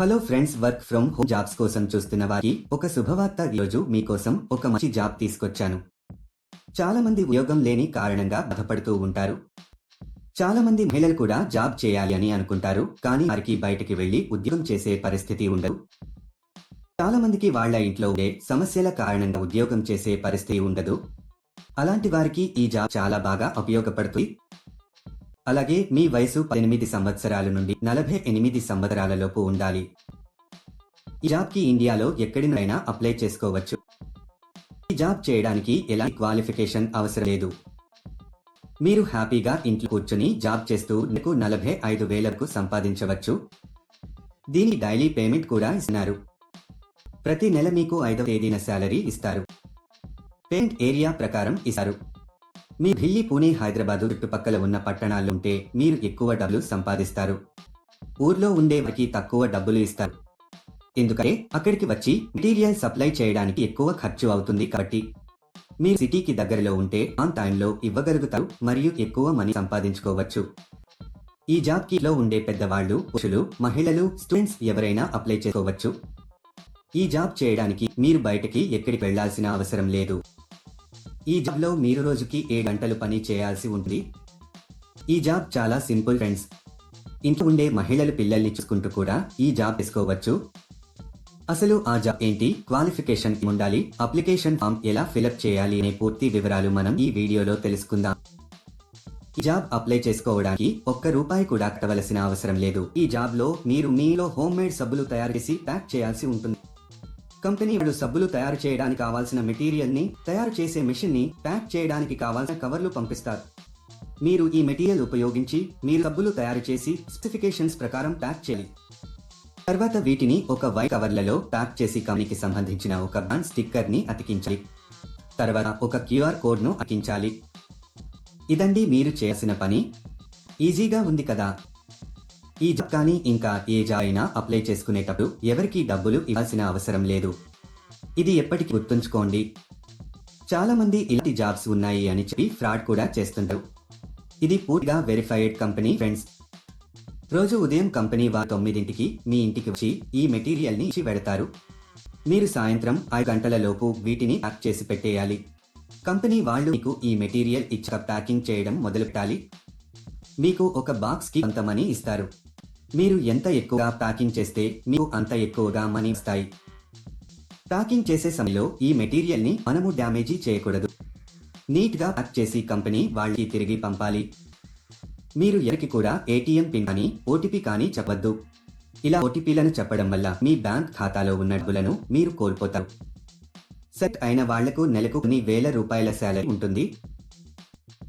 Hello friends work from home jobs కోసం చూస్తున్న వారికి ఒక శుభవార్త ఈరోజు మీకోసం ఒక మంచి జాబ్ తీసుకొచ్చాను. చాలా మంది ఉద్యోగం లేని కారణంగా బాధపడుతూ ఉంటారు. చాలా మంది మహిళలు కూడా జాబ్ చేయాలి అని అనుకుంటారు కానీ వారికి బయటికి వెళ్ళి ఉద్యోగం చేసే పరిస్థితి ఉండదు. చాలా మందికి వాళ్ళ ఇంట్లో ఉండే సమస్యల కారణంగా ఉద్యోగం చేసే పరిస్థితి ఉండదు. అలాంటి వారికి ఈ జాబ్ చాలా బాగా ఉపయోగపడుతుంది. అలాగే మీ వయసు పద్దెనిమిది సంవత్సరాల నుండి నలభై ఎనిమిది సంవత్సరాలలోపు ఉండాలి. ఈ జాబ్కి ఇండియాలో ఎక్కడినైనా అప్లై చేసుకోవచ్చు. ఈ జాబ్ చేయడానికి ఎలాంటి క్వాలిఫికేషన్ అవసరం లేదు. మీరు హ్యాపీగా ఇంట్లో కూర్చుని జాబ్ చేస్తూ నెలకు నలభై ఐదు వేలకు సంపాదించవచ్చు. దీని డైలీ పేమెంట్ కూడా ఇస్తున్నారు. ప్రతి నెల మీకు ఐదవ తేదీన శాలరీ ఇస్తారు. పేమెంట్ ఏరియా ప్రకారం ఇస్తారు. మీ ఢిల్లీ పూణే హైదరాబాదు చుట్టుపక్కల ఉన్న పట్టణాలు ఉంటే మీరు ఎక్కువ డబ్బులు సంపాదిస్తారు. ఊర్లో ఉండే వారికి తక్కువ డబ్బులు ఇస్తారు. ఎందుకంటే అక్కడికి వచ్చి మెటీరియల్ సప్లై చేయడానికి ఎక్కువ ఖర్చు అవుతుంది కాబట్టి. మీరు సిటీకి దగ్గరలో ఉంటే ఆన్ టైంలో ఇవ్వగలుగుతారు మరియు ఎక్కువ మనీ సంపాదించుకోవచ్చు. ఈ జాబ్కి ఉండే పెద్దవాళ్ళు పురుషులు మహిళలు స్టూడెంట్స్ ఎవరైనా అప్లై చేసుకోవచ్చు. ఈ జాబ్ చేయడానికి మీరు బయటకి ఎక్కడికి వెళ్ళాల్సిన అవసరం లేదు. ఈ జాబ్లో మీరు రోజుకి ఏడు గంటలు పని చేయాల్సి ఉంటుంది. ఈ జాబ్ చాలా సింపుల్ ఫ్రెండ్స్. ఇంట్లో ఉండే మహిళలు పిల్లల్ని చూసుకుంటూ కూడా ఈ జాబ్ తీసుకోవచ్చు. అసలు ఆ జాబ్ ఏంటి? క్వాలిఫికేషన్ ఉండాలి. అప్లికేషన్ ఫామ్ ఎలా ఫిలప్ చేయాలి అనే పూర్తి వివరాలు మనం ఈ వీడియోలో తెలుసుకుందాం. ఈ జాబ్ అప్లై చేసుకోవడానికి ఒక్క రూపాయి కూడా కట్టవలసిన అవసరం లేదు. ఈ జాబ్లో మీరు మీలో హోమ్ మేడ్ సబ్బులు తయారు చేసి ప్యాక్ చేయాల్సి ఉంటుంది. కంపెనీ వాళ్ళు సబ్బులు తయారు చేయడానికి కావాల్సిన మెటీరియల్ని తయారు చేసే మిషన్ని ప్యాక్ చేయడానికి కావాల్సిన కవర్లు పంపిస్తారు. మీరు ఈ మెటీరియల్ ఉపయోగించి మీరు సబ్బులు తయారు చేసి స్పెసిఫికేషన్స్ ప్రకారం ప్యాక్ చేయాలి. తర్వాత వీటిని ఒక వై కవర్లలో ప్యాక్ చేసి కంపెనీకి సంబంధించిన ఒక బ్రాండ్ స్టిక్కర్ని అతికించాలి. తర్వాత ఒక క్యూఆర్ కోడ్ను అతికించాలి. ఇదండి మీరు చేయాల్సిన పని. ఈజీగా ఉంది కదా. ఈ జాబ్ కానీ ఇంకా ఏ జాబ్ అయినా అప్లై చేసుకునేటప్పుడు ఎవరికి డబ్బులు ఇవ్వాల్సిన అవసరం లేదు. ఇది ఎప్పటికీ గుర్తుంచుకోండి. చాలా మంది ఇలాంటి జాబ్స్ ఉన్నాయి అని చెప్పి ఫ్రాడ్ కూడా చేస్తుంటారు. ఇది పూర్తిగా వెరిఫైడ్ కంపెనీ ఫ్రెండ్స్ రోజు ఉదయం కంపెనీ వారు తొమ్మిదింటికి మీ ఇంటికి వచ్చి ఈ మెటీరియల్ని ఇచ్చి పెడతారు. మీరు సాయంత్రం ఐదు గంటల లోపు వీటిని ప్యాక్ చేసి పెట్టేయాలి. కంపెనీ వాళ్ళు మీకు ఈ మెటీరియల్ ఇచ్చాక ప్యాకింగ్ చేయడం మొదలు పెట్టాలి మీకు ఒక బాక్స్కి కొంత మనీ ఇస్తారు. మీరు ఎంత ఎక్కువగా ప్యాకింగ్ చేస్తే మీకు అంత ఎక్కువగా మనీ వస్తాయి. ప్యాకింగ్ చేసే సమయంలో ఈ మెటీరియల్ని మనము డ్యామేజీ చేయకూడదు. నీట్గా ప్యాక్ చేసి కంపెనీ వాళ్ళకి తిరిగి పంపాలి. మీరు ఎవరికి కూడా ఏటీఎం పిన్ కానీ ఓటీపీ కానీ చెప్పద్దు. ఇలా ఓటీపీలను చెప్పడం వల్ల మీ బ్యాంక్ ఖాతాలో ఉన్న డబ్బులను మీరు కోల్పోతారు. సెట్ అయిన వాళ్ళకు నెలకు కొన్ని వేల రూపాయల శాలరీ ఉంటుంది.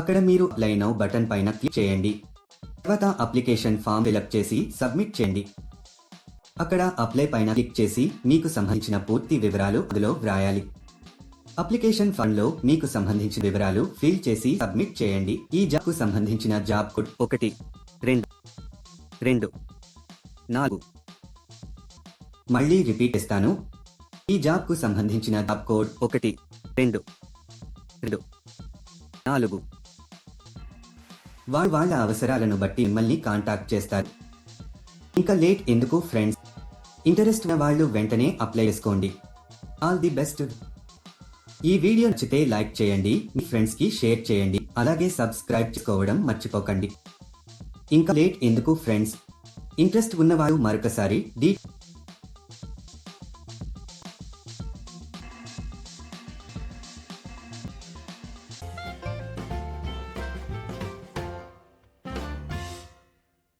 అక్కడ మీరు లైన్ నౌ బటన్ పైన క్లిక్ చేయండి. తర్వాత అప్లికేషన్ ఫామ్ ఫిలప్ చేసి సబ్మిట్ చేయండి. అక్కడ అప్లై పైన క్లిక్ చేసి మీకు సంబంధించిన పూర్తి వివరాలు అందులో వ్రాయాలి. అప్లికేషన్ ఫండ్లో మీకు సంబంధించిన వివరాలు ఫిల్ చేసి సబ్మిట్ చేయండి. ఈ జాబ్కు సంబంధించిన జాబ్ కోడ్ ఒకటి రెండు రెండు నాలుగు. మళ్ళీ రిపీట్ ఇస్తాను ఈ జాబ్కు సంబంధించిన జాబ్ కోడ్ ఒకటి రెండు రెండు నాలుగు. వారు వాళ్ళ అవసరాలను బట్టి మిమ్మల్ని కాంటాక్ట్ చేస్తారు. ఇంకా లేట్ ఎందుకు ఫ్రెండ్స్ ఇంటరెస్ట్ ఉన్న వాళ్ళు వెంటనే అప్లై చేసుకోండి. ఆల్ ది బెస్ట్ ఈ వీడియో నచ్చితే లైక్ చేయండి మీ ఫ్రెండ్స్కి షేర్ చేయండి అలాగే సబ్స్క్రైబ్ చేసుకోవడం మర్చిపోకండి. ఇంకా లేట్ ఎందుకు ఫ్రెండ్స్ ఇంట్రెస్ట్ ఉన్నవారు మరొకసారి డీ